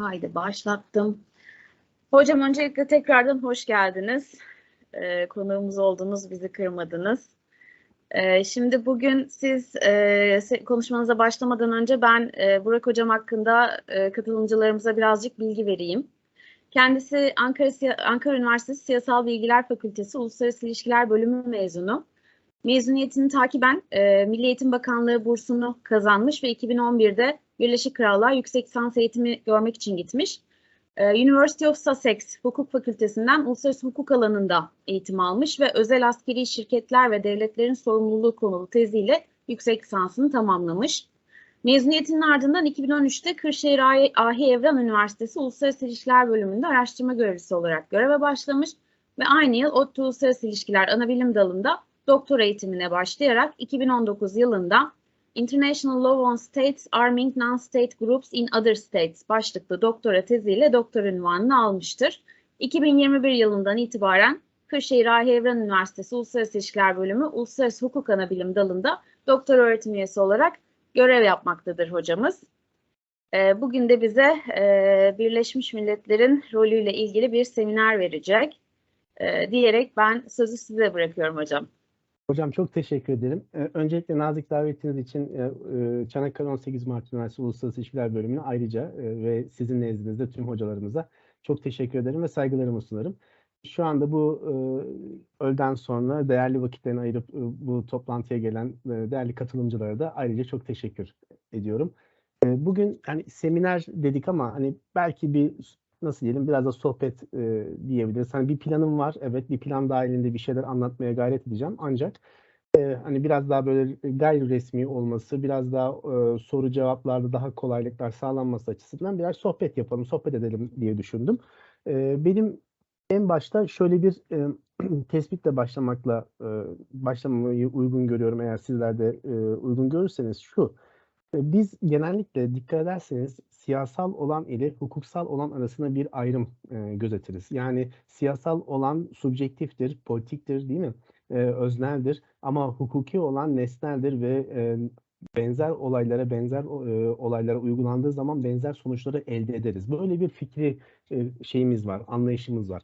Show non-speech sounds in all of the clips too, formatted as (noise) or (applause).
Haydi başlattım. Hocam öncelikle tekrardan hoş geldiniz. Ee, konuğumuz oldunuz, bizi kırmadınız. Ee, şimdi bugün siz e, konuşmanıza başlamadan önce ben e, Burak Hocam hakkında e, katılımcılarımıza birazcık bilgi vereyim. Kendisi Ankara, Ankara Üniversitesi Siyasal Bilgiler Fakültesi Uluslararası İlişkiler Bölümü mezunu. Mezuniyetini takiben e, Milli Eğitim Bakanlığı bursunu kazanmış ve 2011'de Birleşik Krallığa yüksek lisans eğitimi görmek için gitmiş. Ee, University of Sussex Hukuk Fakültesinden uluslararası hukuk alanında eğitim almış ve özel askeri şirketler ve devletlerin sorumluluğu konulu teziyle yüksek lisansını tamamlamış. Mezuniyetinin ardından 2013'te Kırşehir Ahi Ahi Evren Üniversitesi Uluslararası İlişkiler Bölümünde araştırma görevlisi olarak göreve başlamış ve aynı yıl ODTÜ Uluslararası İlişkiler Anabilim Dalı'nda doktora eğitimine başlayarak 2019 yılında International Law on States Arming Non-State Groups in Other States başlıklı doktora teziyle doktor ünvanını almıştır. 2021 yılından itibaren Kırşehir Ahi Evren Üniversitesi Uluslararası İlişkiler Bölümü Uluslararası Hukuk Anabilim Dalı'nda doktor öğretim üyesi olarak görev yapmaktadır hocamız. Ee, Bugün de bize e, Birleşmiş Milletler'in rolüyle ilgili bir seminer verecek. Ee, Diyerek ben sözü size bırakıyorum hocam. Hocam çok teşekkür ederim. Ee, Öncelikle nazik davetiniz için e, e, Çanakkale 18 Mart Üniversitesi Uluslararası İlişkiler Bölümüne ayrıca e, ve sizin nezdinizde tüm hocalarımıza çok teşekkür ederim ve saygılarımı sunarım. Şu anda bu e, öğleden sonra değerli vakitlerini ayırıp bu toplantıya gelen değerli katılımcılara da ayrıca çok teşekkür ediyorum. Bugün hani seminer dedik ama hani belki bir nasıl diyelim biraz da sohbet e, diyebiliriz. Hani bir planım var. Evet bir plan dahilinde bir şeyler anlatmaya gayret edeceğim. Ancak e, hani biraz daha böyle gayri resmi olması, biraz daha e, soru cevaplarda daha kolaylıklar sağlanması açısından biraz sohbet yapalım, sohbet edelim diye düşündüm. E, benim en başta şöyle bir e, (clears throat) tespitle başlamakla e, başlamayı uygun görüyorum eğer sizler de e, uygun görürseniz şu. E, Biz genellikle dikkat ederseniz siyasal olan ile hukuksal olan arasında bir ayrım e, gözetiriz. Yani siyasal olan subjektiftir, politiktir değil mi? E, özneldir ama hukuki olan nesneldir ve e, benzer olaylara benzer e, olaylara uygulandığı zaman benzer sonuçları elde ederiz. Böyle bir fikri e, şeyimiz var, anlayışımız var.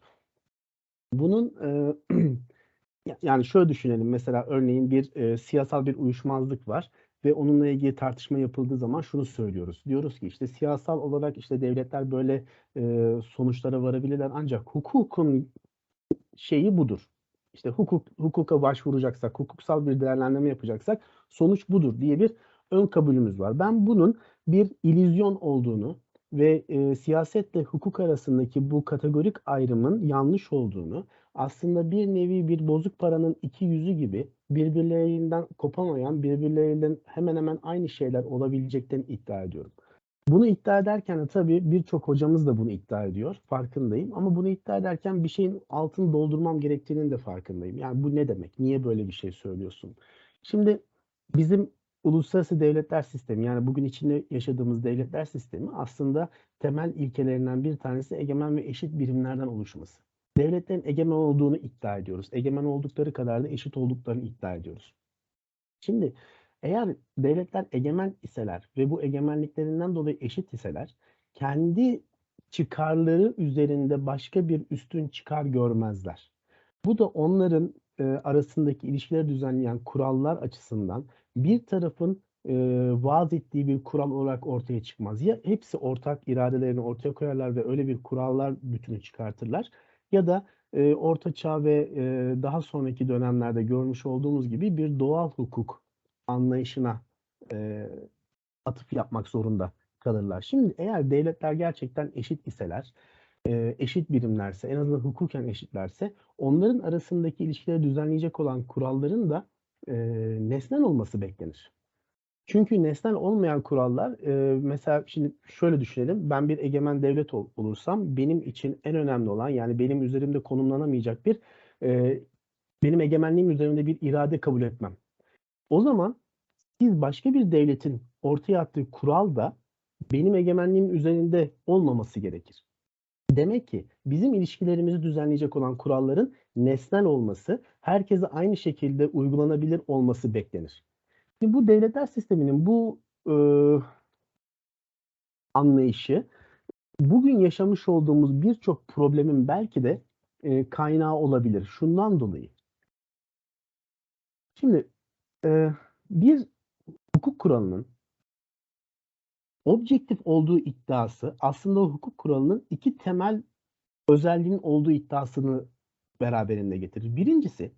Bunun e, (clears throat) ya- yani şöyle düşünelim mesela örneğin bir e, siyasal bir uyuşmazlık var ve onunla ilgili tartışma yapıldığı zaman şunu söylüyoruz. Diyoruz ki işte siyasal olarak işte devletler böyle e, sonuçlara varabilirler ancak hukukun şeyi budur. İşte hukuk hukuka başvuracaksak, hukuksal bir değerlendirme yapacaksak sonuç budur diye bir ön kabulümüz var. Ben bunun bir illüzyon olduğunu ve e, siyasetle hukuk arasındaki bu kategorik ayrımın yanlış olduğunu, aslında bir nevi bir bozuk paranın iki yüzü gibi birbirlerinden kopamayan, birbirlerinden hemen hemen aynı şeyler olabileceklerini iddia ediyorum. Bunu iddia ederken de tabii birçok hocamız da bunu iddia ediyor, farkındayım. Ama bunu iddia ederken bir şeyin altını doldurmam gerektiğinin de farkındayım. Yani bu ne demek? Niye böyle bir şey söylüyorsun? Şimdi bizim uluslararası devletler sistemi yani bugün içinde yaşadığımız devletler sistemi aslında temel ilkelerinden bir tanesi egemen ve eşit birimlerden oluşması. Devletlerin egemen olduğunu iddia ediyoruz. Egemen oldukları kadar da eşit olduklarını iddia ediyoruz. Şimdi eğer devletler egemen iseler ve bu egemenliklerinden dolayı eşit iseler kendi çıkarları üzerinde başka bir üstün çıkar görmezler. Bu da onların e, arasındaki ilişkileri düzenleyen kurallar açısından bir tarafın e, vaaz ettiği bir kural olarak ortaya çıkmaz. Ya hepsi ortak iradelerini ortaya koyarlar ve öyle bir kurallar bütünü çıkartırlar ya da e, Orta Çağ ve e, daha sonraki dönemlerde görmüş olduğumuz gibi bir doğal hukuk anlayışına e, atıf yapmak zorunda kalırlar. Şimdi eğer devletler gerçekten eşit iseler, e, eşit birimlerse, en azından hukuken eşitlerse onların arasındaki ilişkileri düzenleyecek olan kuralların da e, nesnel olması beklenir. Çünkü nesnel olmayan kurallar, e, mesela şimdi şöyle düşünelim, ben bir egemen devlet ol- olursam benim için en önemli olan yani benim üzerimde konumlanamayacak bir, e, benim egemenliğim üzerinde bir irade kabul etmem. O zaman siz başka bir devletin ortaya attığı kural da benim egemenliğim üzerinde olmaması gerekir. Demek ki bizim ilişkilerimizi düzenleyecek olan kuralların nesnel olması, herkese aynı şekilde uygulanabilir olması beklenir. Şimdi bu devletler sisteminin bu e, anlayışı bugün yaşamış olduğumuz birçok problemin belki de e, kaynağı olabilir. Şundan dolayı. Şimdi e, bir hukuk kuralının objektif olduğu iddiası aslında hukuk kuralının iki temel özelliğin olduğu iddiasını beraberinde getirir. Birincisi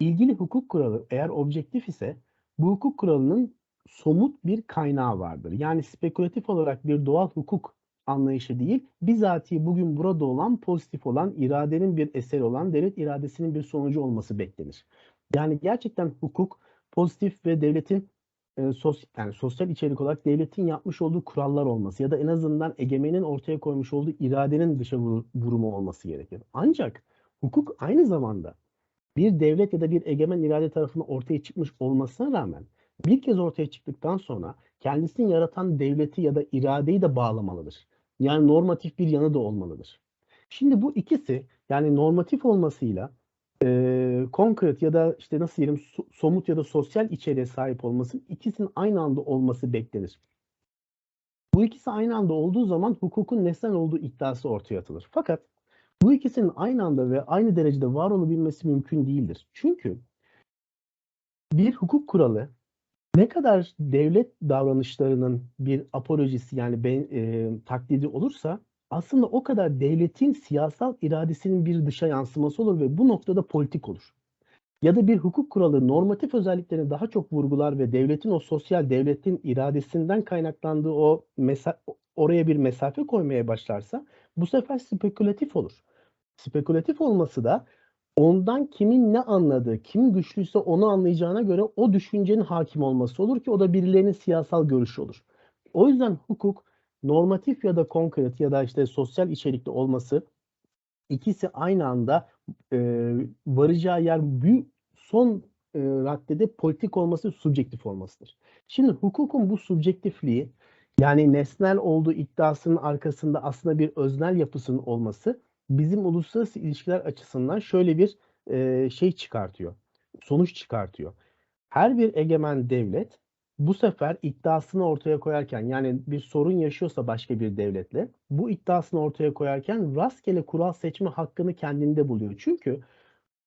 ilgili hukuk kuralı eğer objektif ise bu hukuk kuralının somut bir kaynağı vardır. Yani spekülatif olarak bir doğal hukuk anlayışı değil, bizatihi bugün burada olan pozitif olan iradenin bir eseri olan devlet iradesinin bir sonucu olması beklenir. Yani gerçekten hukuk pozitif ve devletin e, sos, yani sosyal içerik olarak devletin yapmış olduğu kurallar olması ya da en azından egemenin ortaya koymuş olduğu iradenin dışa vur, vurumu olması gerekir. Ancak hukuk aynı zamanda bir devlet ya da bir egemen irade tarafından ortaya çıkmış olmasına rağmen bir kez ortaya çıktıktan sonra kendisini yaratan devleti ya da iradeyi de bağlamalıdır. Yani normatif bir yanı da olmalıdır. Şimdi bu ikisi yani normatif olmasıyla e, konkret ya da işte nasıl diyelim somut ya da sosyal içeriğe sahip olması ikisinin aynı anda olması beklenir. Bu ikisi aynı anda olduğu zaman hukukun nesnel olduğu iddiası ortaya atılır. Fakat bu ikisinin aynı anda ve aynı derecede var olabilmesi mümkün değildir. Çünkü bir hukuk kuralı ne kadar devlet davranışlarının bir apolojisi yani ben, e, taklidi olursa aslında o kadar devletin siyasal iradesinin bir dışa yansıması olur ve bu noktada politik olur. Ya da bir hukuk kuralı normatif özelliklerini daha çok vurgular ve devletin o sosyal devletin iradesinden kaynaklandığı o oraya bir mesafe koymaya başlarsa bu sefer spekülatif olur. Spekülatif olması da ondan kimin ne anladığı, kim güçlüyse onu anlayacağına göre o düşüncenin hakim olması olur ki o da birilerinin siyasal görüşü olur. O yüzden hukuk normatif ya da konkret ya da işte sosyal içerikli olması ikisi aynı anda e, varacağı yer büyük son e, raddede politik olması, subjektif olmasıdır. Şimdi hukukun bu subjektifliği yani nesnel olduğu iddiasının arkasında aslında bir öznel yapısının olması bizim uluslararası ilişkiler açısından şöyle bir e, şey çıkartıyor. Sonuç çıkartıyor. Her bir egemen devlet bu sefer iddiasını ortaya koyarken yani bir sorun yaşıyorsa başka bir devletle bu iddiasını ortaya koyarken rastgele kural seçme hakkını kendinde buluyor. Çünkü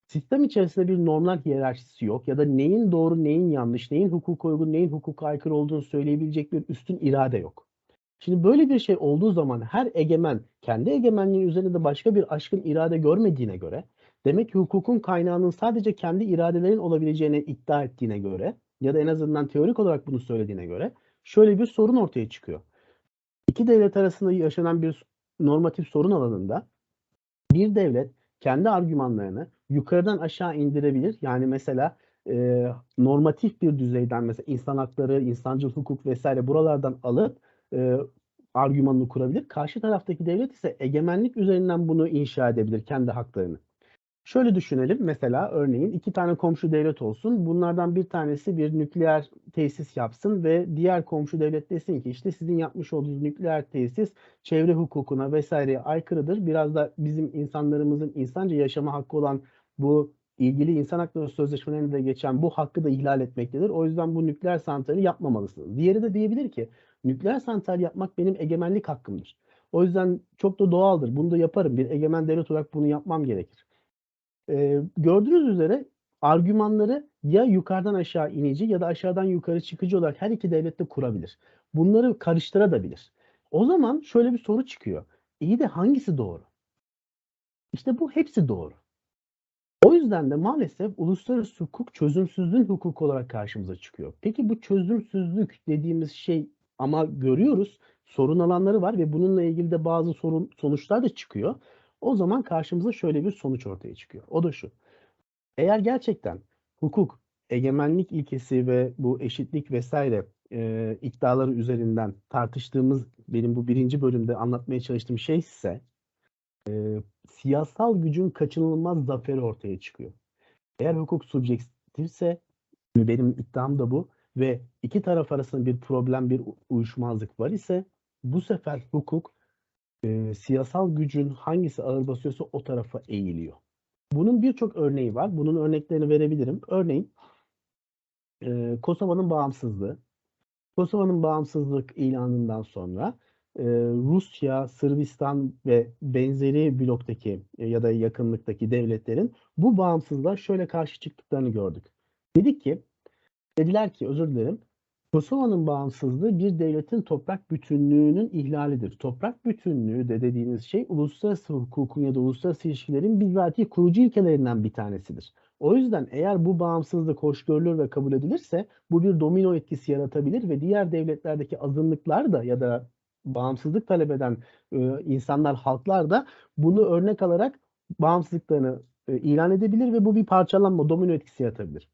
sistem içerisinde bir normlar hiyerarşisi yok ya da neyin doğru, neyin yanlış, neyin hukuk uygun, neyin hukuka aykırı olduğunu söyleyebilecek bir üstün irade yok. Şimdi böyle bir şey olduğu zaman her egemen kendi egemenliği üzerinde başka bir aşkın irade görmediğine göre demek ki hukukun kaynağının sadece kendi iradelerin olabileceğine iddia ettiğine göre ya da en azından teorik olarak bunu söylediğine göre şöyle bir sorun ortaya çıkıyor. İki devlet arasında yaşanan bir normatif sorun alanında bir devlet kendi argümanlarını yukarıdan aşağı indirebilir. Yani mesela e, normatif bir düzeyden mesela insan hakları, insancıl hukuk vesaire buralardan alıp e, argümanını kurabilir. Karşı taraftaki devlet ise egemenlik üzerinden bunu inşa edebilir kendi haklarını. Şöyle düşünelim mesela örneğin iki tane komşu devlet olsun. Bunlardan bir tanesi bir nükleer tesis yapsın ve diğer komşu devlet desin ki işte sizin yapmış olduğunuz nükleer tesis çevre hukukuna vesaireye aykırıdır. Biraz da bizim insanlarımızın insanca yaşama hakkı olan bu ilgili insan hakları sözleşmelerinde geçen bu hakkı da ihlal etmektedir. O yüzden bu nükleer santrali yapmamalısınız. Diğeri de diyebilir ki nükleer santral yapmak benim egemenlik hakkımdır. O yüzden çok da doğaldır. Bunu da yaparım. Bir egemen devlet olarak bunu yapmam gerekir. Ee, gördüğünüz üzere argümanları ya yukarıdan aşağı inici ya da aşağıdan yukarı çıkıcı olarak her iki devlet de kurabilir. Bunları karıştırabilir. O zaman şöyle bir soru çıkıyor. İyi de hangisi doğru? İşte bu hepsi doğru. O yüzden de maalesef uluslararası hukuk çözümsüzlüğün hukuku olarak karşımıza çıkıyor. Peki bu çözümsüzlük dediğimiz şey ama görüyoruz sorun alanları var ve bununla ilgili de bazı sorun sonuçlar da çıkıyor. O zaman karşımıza şöyle bir sonuç ortaya çıkıyor. O da şu. Eğer gerçekten hukuk, egemenlik ilkesi ve bu eşitlik vesaire e, iddiaları üzerinden tartıştığımız benim bu birinci bölümde anlatmaya çalıştığım şey ise e, siyasal gücün kaçınılmaz zaferi ortaya çıkıyor. Eğer hukuk subjektifse benim iddiam da bu ve iki taraf arasında bir problem, bir uyuşmazlık var ise bu sefer hukuk e, siyasal gücün hangisi ağır basıyorsa o tarafa eğiliyor. Bunun birçok örneği var. Bunun örneklerini verebilirim. Örneğin e, Kosova'nın bağımsızlığı. Kosova'nın bağımsızlık ilanından sonra e, Rusya, Sırbistan ve benzeri bloktaki e, ya da yakınlıktaki devletlerin bu bağımsızlığa şöyle karşı çıktıklarını gördük. Dedik ki, dediler ki özür dilerim, Kosova'nın bağımsızlığı bir devletin toprak bütünlüğünün ihlalidir. Toprak bütünlüğü de dediğiniz şey uluslararası hukukun ya da uluslararası ilişkilerin bizzati kurucu ilkelerinden bir tanesidir. O yüzden eğer bu bağımsızlık hoş görülür ve kabul edilirse bu bir domino etkisi yaratabilir ve diğer devletlerdeki azınlıklar da ya da bağımsızlık talep eden e, insanlar, halklar da bunu örnek alarak bağımsızlıklarını e, ilan edebilir ve bu bir parçalanma, domino etkisi yaratabilir.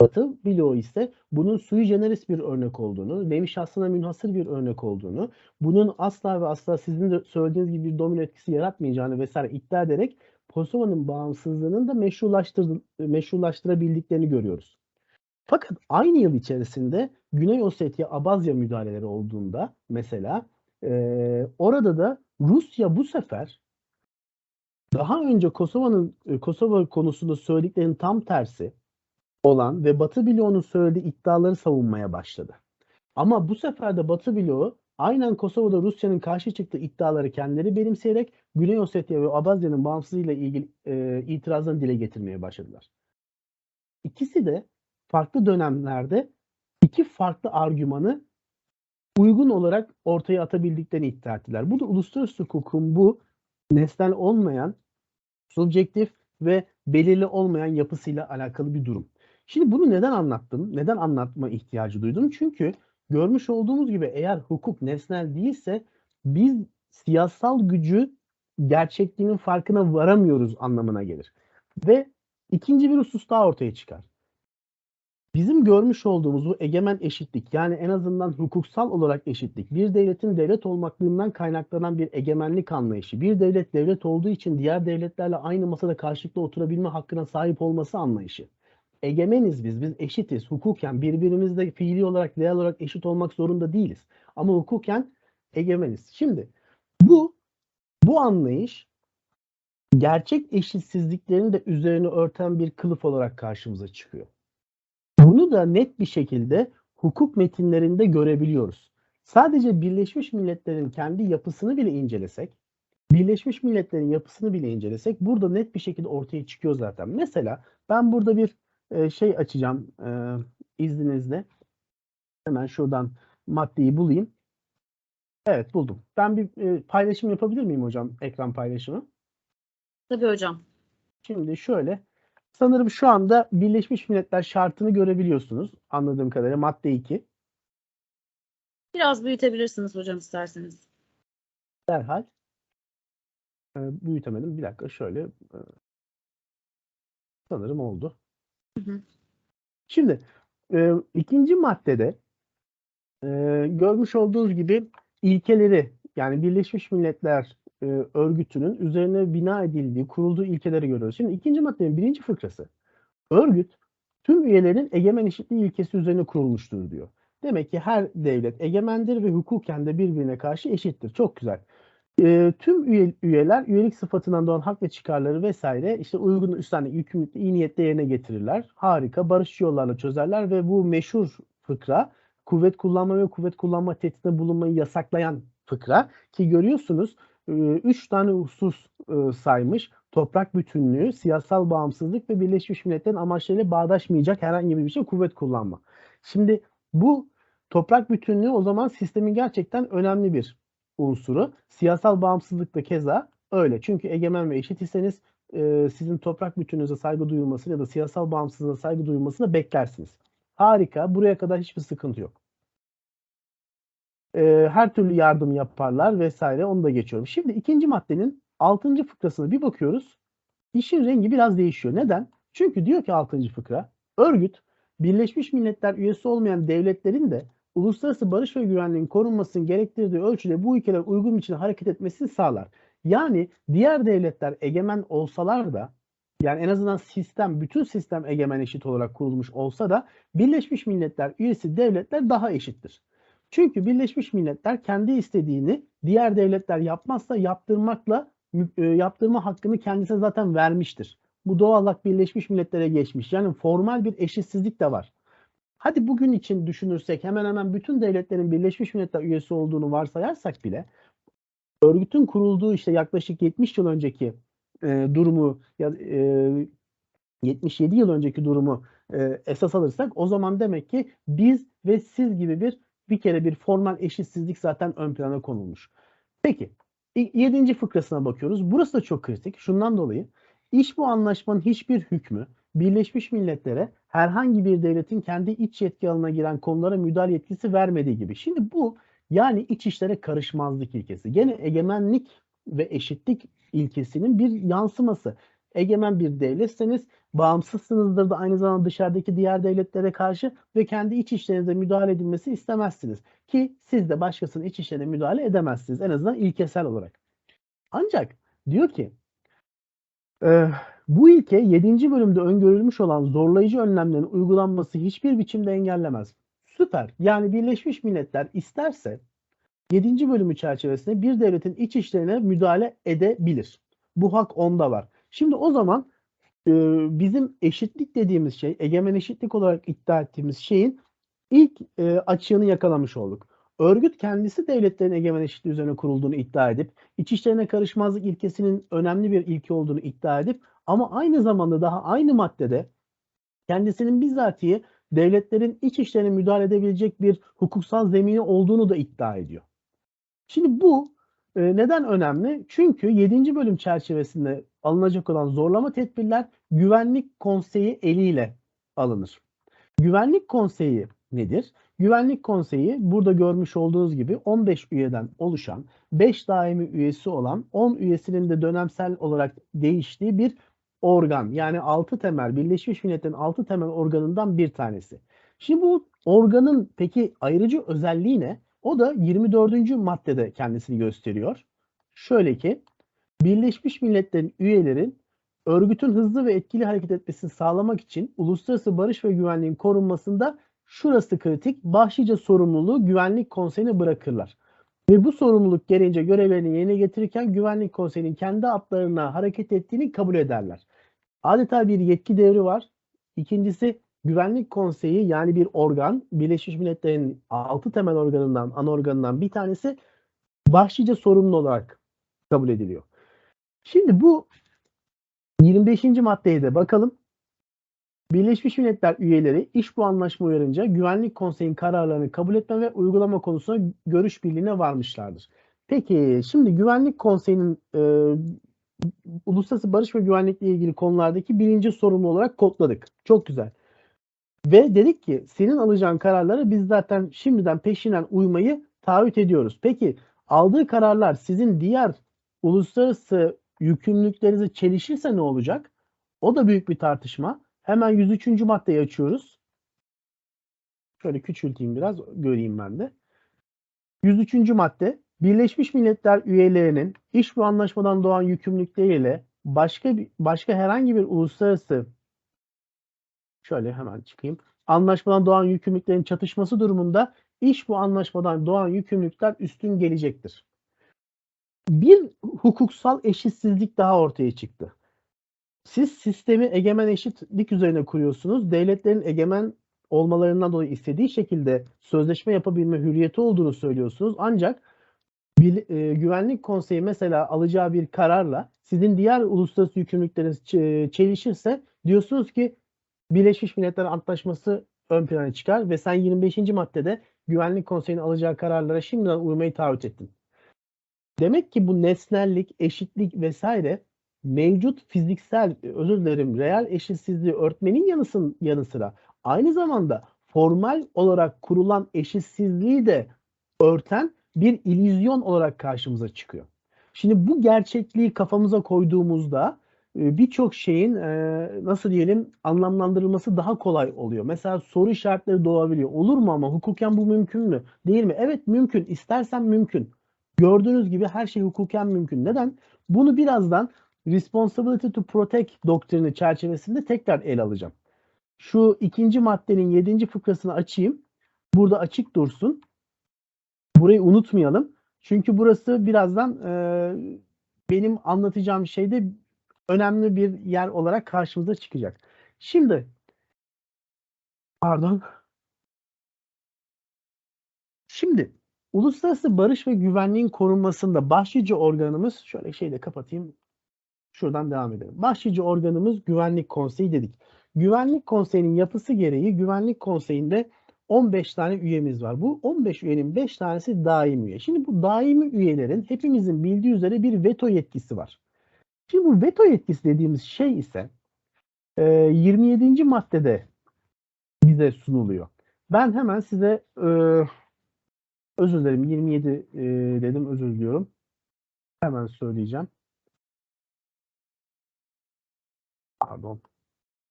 Batı bloğu ise bunun sui generis bir örnek olduğunu, nevi şahsına münhasır bir örnek olduğunu, bunun asla ve asla sizin de söylediğiniz gibi bir domino etkisi yaratmayacağını vesaire iddia ederek Kosova'nın bağımsızlığının da meşrulaştır, meşrulaştırabildiklerini görüyoruz. Fakat aynı yıl içerisinde Güney Ossetya Abazya müdahaleleri olduğunda mesela e, orada da Rusya bu sefer daha önce Kosova'nın Kosova konusunda söylediklerinin tam tersi olan ve Batı bloğunun söylediği iddiaları savunmaya başladı. Ama bu sefer de Batı bloğu aynen Kosova'da Rusya'nın karşı çıktığı iddiaları kendileri benimseyerek Güney Ossetya ve Abazya'nın bağımsızlığıyla ilgili e, itirazlarını dile getirmeye başladılar. İkisi de farklı dönemlerde iki farklı argümanı uygun olarak ortaya atabildiklerini iddia ettiler. Bu da uluslararası hukukun bu nesnel olmayan, subjektif ve belirli olmayan yapısıyla alakalı bir durum. Şimdi bunu neden anlattım? Neden anlatma ihtiyacı duydum? Çünkü görmüş olduğumuz gibi eğer hukuk nesnel değilse biz siyasal gücü gerçekliğinin farkına varamıyoruz anlamına gelir. Ve ikinci bir husus daha ortaya çıkar. Bizim görmüş olduğumuz bu egemen eşitlik yani en azından hukuksal olarak eşitlik, bir devletin devlet olmaklığından kaynaklanan bir egemenlik anlayışı, bir devlet devlet olduğu için diğer devletlerle aynı masada karşılıklı oturabilme hakkına sahip olması anlayışı egemeniz biz, biz eşitiz. Hukuken birbirimizle fiili olarak, değer olarak eşit olmak zorunda değiliz. Ama hukuken egemeniz. Şimdi bu bu anlayış gerçek eşitsizliklerin de üzerine örten bir kılıf olarak karşımıza çıkıyor. Bunu da net bir şekilde hukuk metinlerinde görebiliyoruz. Sadece Birleşmiş Milletler'in kendi yapısını bile incelesek, Birleşmiş Milletler'in yapısını bile incelesek burada net bir şekilde ortaya çıkıyor zaten. Mesela ben burada bir e, şey açacağım e, izninizle. Hemen şuradan maddeyi bulayım. Evet buldum. Ben bir e, paylaşım yapabilir miyim hocam? Ekran paylaşımı. Tabii hocam. Şimdi şöyle. Sanırım şu anda Birleşmiş Milletler şartını görebiliyorsunuz. Anladığım kadarıyla madde 2. Biraz büyütebilirsiniz hocam isterseniz. Derhal. E, büyütemedim. Bir dakika şöyle. E, sanırım oldu. Hı hı. Şimdi e, ikinci maddede e, görmüş olduğunuz gibi ilkeleri yani Birleşmiş Milletler e, örgütünün üzerine bina edildiği, kurulduğu ilkeleri görüyoruz. Şimdi ikinci maddenin birinci fıkrası. Örgüt tüm üyelerin egemen eşitliği ilkesi üzerine kurulmuştur diyor. Demek ki her devlet egemendir ve hukuken de birbirine karşı eşittir. Çok güzel. E, tüm üye, üyeler üyelik sıfatından doğan hak ve çıkarları vesaire işte uygun üstlendik yükümlülükle iyi niyetle yerine getirirler. Harika barışçı yollarla çözerler ve bu meşhur fıkra kuvvet kullanma ve kuvvet kullanma tehditinde bulunmayı yasaklayan fıkra ki görüyorsunuz e, üç tane husus e, saymış. Toprak bütünlüğü, siyasal bağımsızlık ve Birleşmiş Milletler'in amaçlarıyla bağdaşmayacak herhangi bir şey kuvvet kullanma. Şimdi bu toprak bütünlüğü o zaman sistemin gerçekten önemli bir unsuru. Siyasal bağımsızlık da keza öyle. Çünkü egemen ve eşit iseniz e, sizin toprak bütününüze saygı duyulmasını ya da siyasal bağımsızlığına saygı duyulmasını beklersiniz. Harika. Buraya kadar hiçbir sıkıntı yok. E, her türlü yardım yaparlar vesaire. Onu da geçiyorum. Şimdi ikinci maddenin altıncı fıkrasına bir bakıyoruz. İşin rengi biraz değişiyor. Neden? Çünkü diyor ki altıncı fıkra örgüt Birleşmiş Milletler üyesi olmayan devletlerin de uluslararası barış ve güvenliğin korunmasını gerektirdiği ölçüde bu ülkeler uygun biçimde hareket etmesini sağlar. Yani diğer devletler egemen olsalar da yani en azından sistem, bütün sistem egemen eşit olarak kurulmuş olsa da Birleşmiş Milletler üyesi devletler daha eşittir. Çünkü Birleşmiş Milletler kendi istediğini diğer devletler yapmazsa yaptırmakla e, yaptırma hakkını kendisine zaten vermiştir. Bu doğal olarak Birleşmiş Milletler'e geçmiş. Yani formal bir eşitsizlik de var. Hadi bugün için düşünürsek hemen hemen bütün devletlerin Birleşmiş Milletler üyesi olduğunu varsayarsak bile örgütün kurulduğu işte yaklaşık 70 yıl önceki e, durumu ya e, 77 yıl önceki durumu e, esas alırsak o zaman demek ki biz ve siz gibi bir bir kere bir formal eşitsizlik zaten ön plana konulmuş. Peki i- yedinci fıkrasına bakıyoruz. Burası da çok kritik. Şundan dolayı iş bu anlaşmanın hiçbir hükmü Birleşmiş Milletler'e herhangi bir devletin kendi iç yetki alanına giren konulara müdahale yetkisi vermediği gibi. Şimdi bu yani iç işlere karışmazlık ilkesi. Gene egemenlik ve eşitlik ilkesinin bir yansıması. Egemen bir devletseniz bağımsızsınızdır da aynı zamanda dışarıdaki diğer devletlere karşı ve kendi iç işlerinize müdahale edilmesi istemezsiniz. Ki siz de başkasının iç işlerine müdahale edemezsiniz. En azından ilkesel olarak. Ancak diyor ki bu ilke 7. bölümde öngörülmüş olan zorlayıcı önlemlerin uygulanması hiçbir biçimde engellemez. Süper. Yani Birleşmiş Milletler isterse 7. bölümü çerçevesinde bir devletin iç işlerine müdahale edebilir. Bu hak onda var. Şimdi o zaman e, bizim eşitlik dediğimiz şey, egemen eşitlik olarak iddia ettiğimiz şeyin ilk e, açığını yakalamış olduk. Örgüt kendisi devletlerin egemen eşitliği üzerine kurulduğunu iddia edip, iç işlerine karışmazlık ilkesinin önemli bir ilke olduğunu iddia edip ama aynı zamanda daha aynı maddede kendisinin bizatihi devletlerin iç işlerine müdahale edebilecek bir hukuksal zemini olduğunu da iddia ediyor. Şimdi bu e, neden önemli? Çünkü 7. bölüm çerçevesinde alınacak olan zorlama tedbirler Güvenlik Konseyi eliyle alınır. Güvenlik Konseyi nedir? Güvenlik Konseyi burada görmüş olduğunuz gibi 15 üyeden oluşan, 5 daimi üyesi olan, 10 üyesinin de dönemsel olarak değiştiği bir organ. Yani 6 temel, Birleşmiş Milletler'in 6 temel organından bir tanesi. Şimdi bu organın peki ayrıcı özelliği ne? O da 24. maddede kendisini gösteriyor. Şöyle ki Birleşmiş Milletler'in üyelerin örgütün hızlı ve etkili hareket etmesini sağlamak için uluslararası barış ve güvenliğin korunmasında şurası kritik. Başlıca sorumluluğu Güvenlik Konseyi'ne bırakırlar. Ve bu sorumluluk gereğince görevlerini yerine getirirken Güvenlik Konseyi'nin kendi adlarına hareket ettiğini kabul ederler. Adeta bir yetki devri var. İkincisi Güvenlik Konseyi yani bir organ, Birleşmiş Milletler'in 6 temel organından, ana organından bir tanesi başlıca sorumlu olarak kabul ediliyor. Şimdi bu 25. maddeye de bakalım. Birleşmiş Milletler üyeleri iş bu anlaşma uyarınca Güvenlik Konseyi'nin kararlarını kabul etme ve uygulama konusunda görüş birliğine varmışlardır. Peki şimdi Güvenlik Konseyi'nin e, uluslararası barış ve güvenlikle ilgili konulardaki birinci sorumlu olarak kodladık. Çok güzel. Ve dedik ki senin alacağın kararlara biz zaten şimdiden peşinden uymayı taahhüt ediyoruz. Peki aldığı kararlar sizin diğer uluslararası yükümlülüklerinize çelişirse ne olacak? O da büyük bir tartışma. Hemen 103. maddeyi açıyoruz. Şöyle küçülteyim biraz göreyim ben de. 103. madde Birleşmiş Milletler üyelerinin iş bu anlaşmadan doğan yükümlülükleriyle başka bir, başka herhangi bir uluslararası şöyle hemen çıkayım. Anlaşmadan doğan yükümlülüklerin çatışması durumunda iş bu anlaşmadan doğan yükümlülükler üstün gelecektir. Bir hukuksal eşitsizlik daha ortaya çıktı. Siz sistemi egemen eşitlik üzerine kuruyorsunuz. Devletlerin egemen olmalarından dolayı istediği şekilde sözleşme yapabilme hürriyeti olduğunu söylüyorsunuz. Ancak bir, e, Güvenlik Konseyi mesela alacağı bir kararla sizin diğer uluslararası yükümlülükleriniz ç- çelişirse diyorsunuz ki Birleşmiş Milletler Antlaşması ön plana çıkar ve sen 25. maddede Güvenlik Konseyi'nin alacağı kararlara şimdiden uymayı taahhüt ettin. Demek ki bu nesnellik, eşitlik vesaire mevcut fiziksel, özür dilerim, reel eşitsizliği örtmenin yanısın, yanı sıra aynı zamanda formal olarak kurulan eşitsizliği de örten bir illüzyon olarak karşımıza çıkıyor. Şimdi bu gerçekliği kafamıza koyduğumuzda e, birçok şeyin e, nasıl diyelim anlamlandırılması daha kolay oluyor. Mesela soru işaretleri doğabiliyor. Olur mu ama hukuken bu mümkün mü? Değil mi? Evet mümkün. İstersen mümkün. Gördüğünüz gibi her şey hukuken mümkün. Neden? Bunu birazdan Responsibility to Protect doktrini çerçevesinde tekrar ele alacağım. Şu ikinci maddenin yedinci fıkrasını açayım. Burada açık dursun. Burayı unutmayalım. Çünkü burası birazdan e, benim anlatacağım şeyde önemli bir yer olarak karşımıza çıkacak. Şimdi pardon Şimdi uluslararası barış ve güvenliğin korunmasında başlıca organımız şöyle şeyle kapatayım. Şuradan devam edelim. Başlıca organımız Güvenlik Konseyi dedik. Güvenlik Konseyi'nin yapısı gereği Güvenlik Konseyi'nde 15 tane üyemiz var. Bu 15 üyenin 5 tanesi daimi üye. Şimdi bu daimi üyelerin hepimizin bildiği üzere bir veto yetkisi var. Şimdi bu veto yetkisi dediğimiz şey ise e, 27. maddede bize sunuluyor. Ben hemen size e, özür dilerim 27 e, dedim özür diliyorum. Hemen söyleyeceğim. Pardon.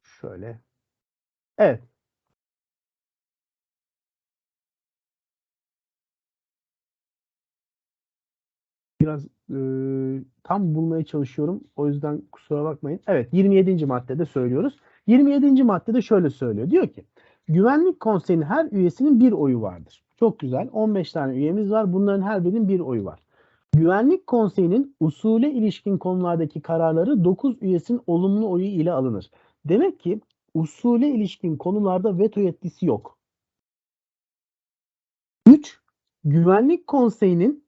Şöyle. Evet. Biraz e, tam bulmaya çalışıyorum. O yüzden kusura bakmayın. Evet 27. maddede söylüyoruz. 27. maddede şöyle söylüyor. Diyor ki Güvenlik Konseyi'nin her üyesinin bir oyu vardır. Çok güzel. 15 tane üyemiz var. Bunların her birinin bir oyu var. Güvenlik Konseyi'nin usule ilişkin konulardaki kararları 9 üyesinin olumlu oyu ile alınır. Demek ki usule ilişkin konularda veto yetkisi yok. 3. Güvenlik Konseyi'nin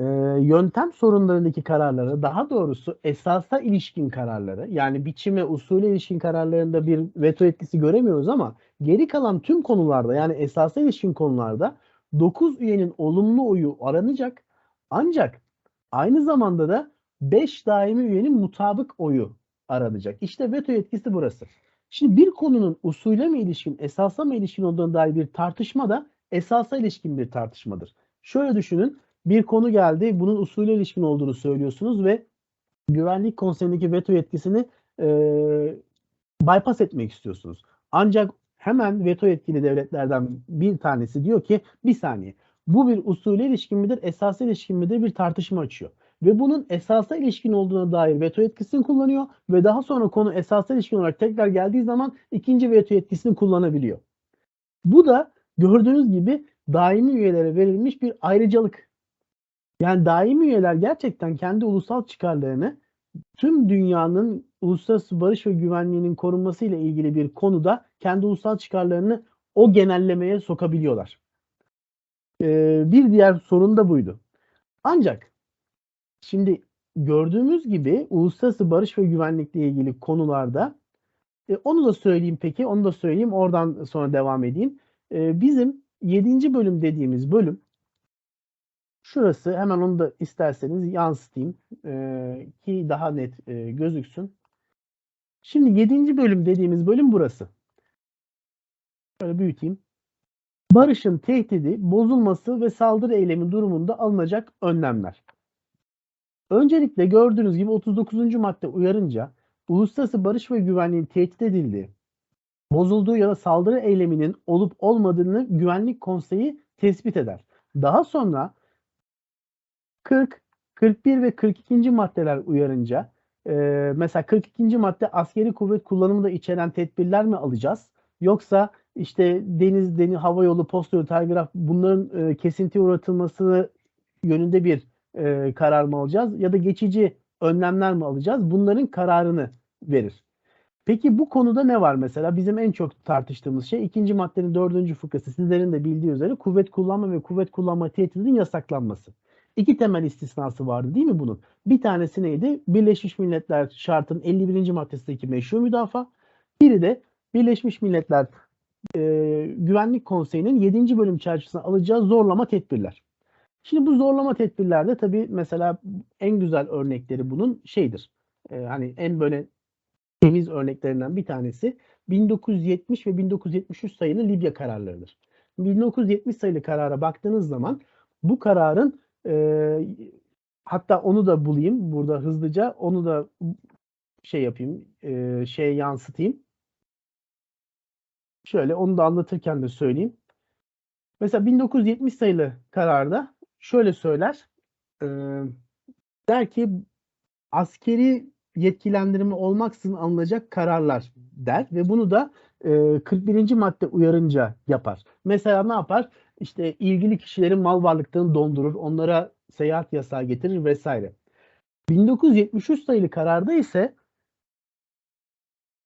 e, yöntem sorunlarındaki kararları, daha doğrusu esasa ilişkin kararları, yani biçime, usule ilişkin kararlarında bir veto etkisi göremiyoruz ama geri kalan tüm konularda, yani esasa ilişkin konularda 9 üyenin olumlu oyu aranacak. Ancak aynı zamanda da 5 daimi üyenin mutabık oyu aranacak. İşte veto yetkisi burası. Şimdi bir konunun usule mi ilişkin, esasa mı ilişkin olduğuna dair bir tartışma da esasa ilişkin bir tartışmadır. Şöyle düşünün, bir konu geldi, bunun usule ilişkin olduğunu söylüyorsunuz ve Güvenlik Konseyi'ndeki veto yetkisini e, bypass etmek istiyorsunuz. Ancak hemen veto yetkili devletlerden bir tanesi diyor ki bir saniye bu bir usule ilişkin midir, esasa ilişkin midir bir tartışma açıyor. Ve bunun esasa ilişkin olduğuna dair veto yetkisini kullanıyor ve daha sonra konu esasa ilişkin olarak tekrar geldiği zaman ikinci veto yetkisini kullanabiliyor. Bu da gördüğünüz gibi daimi üyelere verilmiş bir ayrıcalık. Yani daimi üyeler gerçekten kendi ulusal çıkarlarını tüm dünyanın uluslararası barış ve güvenliğinin korunması ile ilgili bir konuda kendi ulusal çıkarlarını o genellemeye sokabiliyorlar. Ee, bir diğer sorun da buydu. Ancak şimdi gördüğümüz gibi uluslararası barış ve güvenlikle ilgili konularda e, onu da söyleyeyim peki, onu da söyleyeyim oradan sonra devam edeyim. E, bizim 7. bölüm dediğimiz bölüm şurası hemen onu da isterseniz yansıtayım e, ki daha net e, gözüksün. Şimdi 7. bölüm dediğimiz bölüm burası. Şöyle büyüteyim. Barışın tehdidi, bozulması ve saldırı eylemi durumunda alınacak önlemler. Öncelikle gördüğünüz gibi 39. madde uyarınca uluslararası barış ve güvenliğin tehdit edildiği, bozulduğu ya da saldırı eyleminin olup olmadığını Güvenlik Konseyi tespit eder. Daha sonra 40, 41 ve 42. maddeler uyarınca e, mesela 42. madde askeri kuvvet kullanımı da içeren tedbirler mi alacağız? Yoksa işte deniz, deniz, hava yolu, posta yolu, telgraf bunların e, kesintiye uğratılması yönünde bir e, karar mı alacağız? Ya da geçici önlemler mi alacağız? Bunların kararını verir. Peki bu konuda ne var mesela? Bizim en çok tartıştığımız şey ikinci maddenin dördüncü fıkrası sizlerin de bildiği üzere kuvvet kullanma ve kuvvet kullanma tehdidinin yasaklanması. İki temel istisnası vardı değil mi bunun? Bir tanesi neydi? Birleşmiş Milletler şartının 51. maddesindeki meşru müdafaa. Biri de Birleşmiş Milletler e, Güvenlik Konseyi'nin 7. bölüm çerçevesinde alacağı zorlama tedbirler. Şimdi bu zorlama tedbirlerde tabii mesela en güzel örnekleri bunun şeydir. E, hani en böyle temiz örneklerinden bir tanesi 1970 ve 1973 sayılı Libya kararlarıdır. 1970 sayılı karara baktığınız zaman bu kararın e, hatta onu da bulayım burada hızlıca onu da şey yapayım e, şeye yansıtayım. Şöyle onu da anlatırken de söyleyeyim. Mesela 1970 sayılı kararda şöyle söyler. E, der ki askeri yetkilendirme olmaksızın alınacak kararlar der ve bunu da e, 41. madde uyarınca yapar. Mesela ne yapar? İşte ilgili kişilerin mal varlıklarını dondurur, onlara seyahat yasağı getirir vesaire. 1973 sayılı kararda ise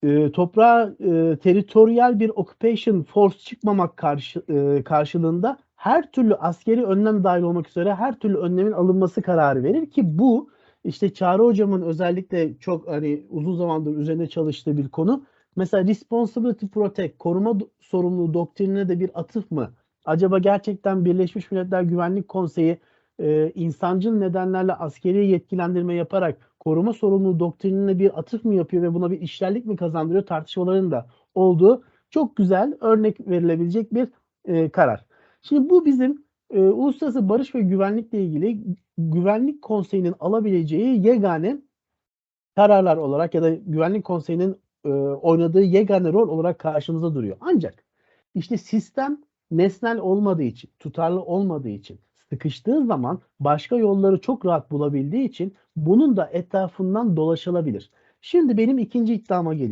e, toprağa e, teritoryal bir occupation force çıkmamak karşı, e, karşılığında her türlü askeri önlem dahil olmak üzere her türlü önlemin alınması kararı verir ki bu işte Çağrı hocamın özellikle çok hani uzun zamandır üzerine çalıştığı bir konu. Mesela responsibility protect, koruma sorumluluğu doktrinine de bir atıf mı? Acaba gerçekten Birleşmiş Milletler Güvenlik Konseyi e, insancıl nedenlerle askeri yetkilendirme yaparak koruma sorumluluğu doktrinine bir atıf mı yapıyor ve buna bir işlerlik mi kazandırıyor tartışmaların da olduğu çok güzel örnek verilebilecek bir e, karar. Şimdi bu bizim e, uluslararası barış ve güvenlikle ilgili Güvenlik Konseyi'nin alabileceği yegane kararlar olarak ya da Güvenlik Konseyi'nin e, oynadığı yegane rol olarak karşımıza duruyor. Ancak işte sistem nesnel olmadığı için, tutarlı olmadığı için, sıkıştığı zaman başka yolları çok rahat bulabildiği için bunun da etrafından dolaşılabilir. Şimdi benim ikinci iddiama geliyor.